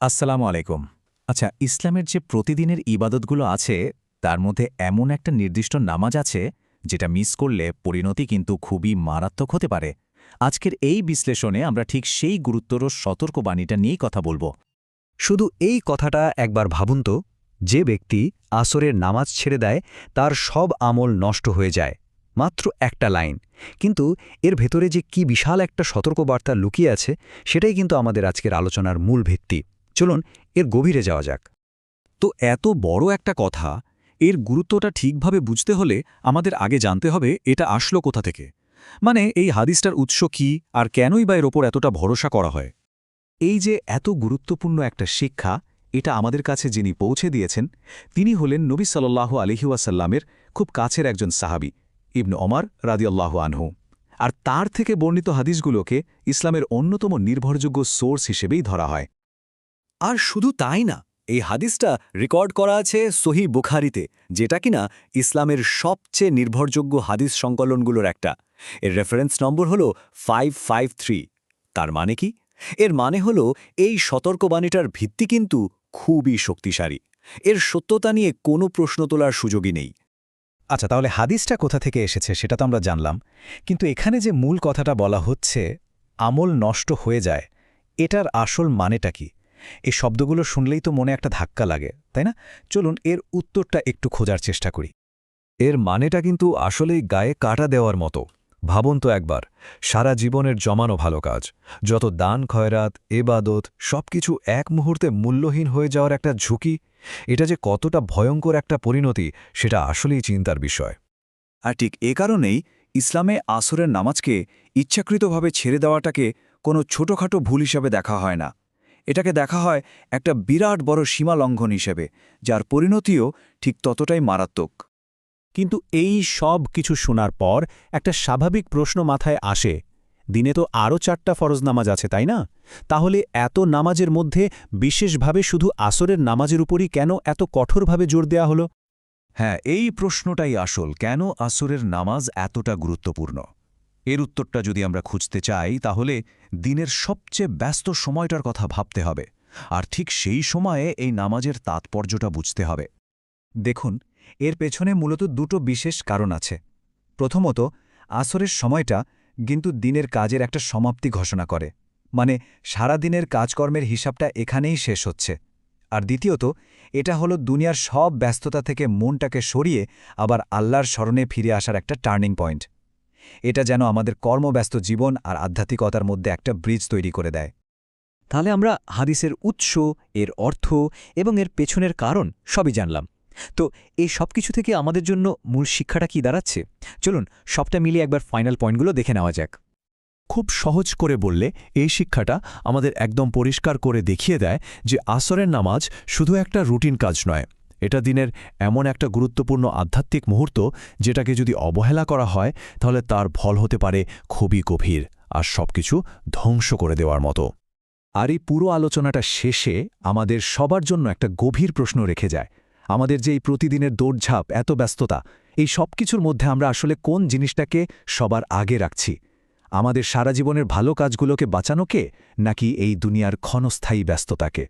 আসসালামু আলাইকুম। আচ্ছা ইসলামের যে প্রতিদিনের ইবাদতগুলো আছে, তার মধ্যে এমন একটা নির্দিষ্ট নামাজ আছে, যেটা মিস করলে পরিণতি কিন্তু খুবই মারাত্মক হতে পারে। আজকের এই বিশ্লেষণে আমরা ঠিক সেই গুরুত্বর সতর্কবাণীটা নিয়েই কথা বলব। শুধু এই কথাটা একবার ভাবুন তো, যে ব্যক্তি আসরের নামাজ ছেড়ে দেয়, তার সব আমল নষ্ট হয়ে যায়, মাত্র একটা লাইন। কিন্তু এর ভেতরে যে কি বিশাল একটা সতর্কবার্তা লুকিয়ে আছে, সেটাই কিন্তু আমাদের আজকের আলোচনার মূল ভিত্তি। চলুন এর গভীরে যাওয়া যাক। তো এত বড় একটা কথা, এর গুরুত্বটা ঠিকভাবে বুঝতে হলে আমাদের আগে জানতে হবে এটা আসলো কোথা থেকে। মানে এই হাদিসটার উৎস কি আর কেনই বা এর ওপর এতটা ভরসা করা হয়? এই যে এত গুরুত্বপূর্ণ একটা শিক্ষা, এটা আমাদের কাছে যিনি পৌঁছে দিয়েছেন, তিনি হলেন নবী সাল্লাহ আলহিউসাল্লামের খুব কাছের একজন সাহাবি, ইবনু অমর রাদিয়াল্লাহু আনহু। আর তার থেকে বর্ণিত হাদিসগুলোকে ইসলামের অন্যতম নির্ভরযোগ্য সোর্স হিসেবেই ধরা হয়। আর শুধু তাই না, এই হাদিসটা রেকর্ড করা আছে সহি বুখারিতে, যেটা কিনা ইসলামের সবচেয়ে নির্ভরযোগ্য হাদিস সংকলনগুলোর একটা। এর রেফারেন্স নম্বর হল ফাইভ ফাইভ থ্রি তার মানে কি? এর মানে হল এই সতর্কবাণীটার ভিত্তি কিন্তু খুবই শক্তিশালী। এর সত্যতা নিয়ে কোনো প্রশ্ন তোলার সুযোগই নেই। আচ্ছা তাহলে হাদিসটা কোথা থেকে এসেছে সেটা তো আমরা জানলাম। কিন্তু এখানে যে মূল কথাটা বলা হচ্ছে, আমল নষ্ট হয়ে যায়, এটার আসল মানেটা কি? এই শব্দগুলো শুনলেই তো মনে একটা ধাক্কা লাগে, তাই না? চলুন এর উত্তরটা একটু খোঁজার চেষ্টা করি। এর মানেটা কিন্তু আসলেই গায়ে কাটা দেওয়ার মতো। ভাবুন তো একবার, সারা জীবনের জমানো ভালো কাজ, যত দান, খয়রাত, এবাদত, সবকিছু এক মুহূর্তে মূল্যহীন হয়ে যাওয়ার একটা ঝুঁকি, এটা যে কতটা ভয়ঙ্কর একটা পরিণতি, সেটা আসলেই চিন্তার বিষয়। আর ঠিক এ কারণেই ইসলামে আসরের নামাজকে ইচ্ছাকৃতভাবে ছেড়ে দেওয়াটাকে কোনো ছোটখাটো ভুল হিসাবে দেখা হয় না। এটাকে দেখা হয় একটা বিরাট বড় সীমা লঙ্ঘন হিসেবে যার পরিণতিও ঠিক ততটাই মারাত্মক। কিন্তু এই সব কিছু শোনার পর একটা স্বাভাবিক প্রশ্ন মাথায় আসে দিনে তো আরও চারটা ফরজ নামাজ আছে তাই না? তাহলে এত নামাজের মধ্যে বিশেষভাবে শুধু আসরের নামাজের উপরই কেন এত কঠোরভাবে জোর দেয়া হলো? হ্যাঁ এই প্রশ্নটাই আসল কেন আসরের নামাজ এতটা গুরুত্বপূর্ণ? এর উত্তরটা যদি আমরা খুঁজতে চাই, তাহলে দিনের সবচেয়ে ব্যস্ত সময়টার কথা ভাবতে হবে। আর ঠিক সেই সময়ে এই নামাজের তাৎপর্যটা বুঝতে হবে। দেখুন, এর পেছনে মূলত দুটো বিশেষ কারণ আছে। প্রথমত, আসরের সময়টা কিন্তু দিনের কাজের একটা সমাপ্তি ঘোষণা করে। মানে সারা দিনের কাজকর্মের হিসাবটা এখানেই শেষ হচ্ছে। আর দ্বিতীয়ত, এটা হলো দুনিয়ার সব ব্যস্ততা থেকে মনটাকে সরিয়ে আবার আল্লাহর স্মরণে ফিরে আসার একটা টার্নিং পয়েন্ট। এটা যেন আমাদের কর্মব্যস্ত জীবন আর আধ্যাত্মিকতার মধ্যে একটা ব্রিজ তৈরি করে দেয়। তাহলে আমরা হাদিসের উৎস, এর অর্থ এবং এর পেছনের কারণ সবই জানলাম। তো এই সব কিছু থেকে আমাদের জন্য মূল শিক্ষাটা কি দাঁড়াচ্ছে? চলুন সবটা মিলিয়ে একবার ফাইনাল পয়েন্টগুলো দেখে নেওয়া যাক। খুব সহজ করে বললে এই শিক্ষাটা আমাদের একদম পরিষ্কার করে দেখিয়ে দেয় যে আসরের নামাজ শুধু একটা রুটিন কাজ নয় এটা দিনের এমন একটা গুরুত্বপূর্ণ আধ্যাত্মিক মুহূর্ত যেটাকে যদি অবহেলা করা হয়, তাহলে তার ফল হতে পারে খুবই গভীর আর সবকিছু ধ্বংস করে দেওয়ার মতো। আর এই পুরো আলোচনাটা শেষে আমাদের সবার জন্য একটা গভীর প্রশ্ন রেখে যায়। আমাদের যে এই প্রতিদিনের দৌড়ঝাঁপ, এত ব্যস্ততা, এই সব কিছুর মধ্যে আমরা আসলে কোন জিনিসটাকে সবার আগে রাখছি? আমাদের সারা জীবনের ভালো কাজগুলোকে বাঁচানোকে নাকি এই দুনিয়ার ক্ষণস্থায়ী ব্যস্ততাকে?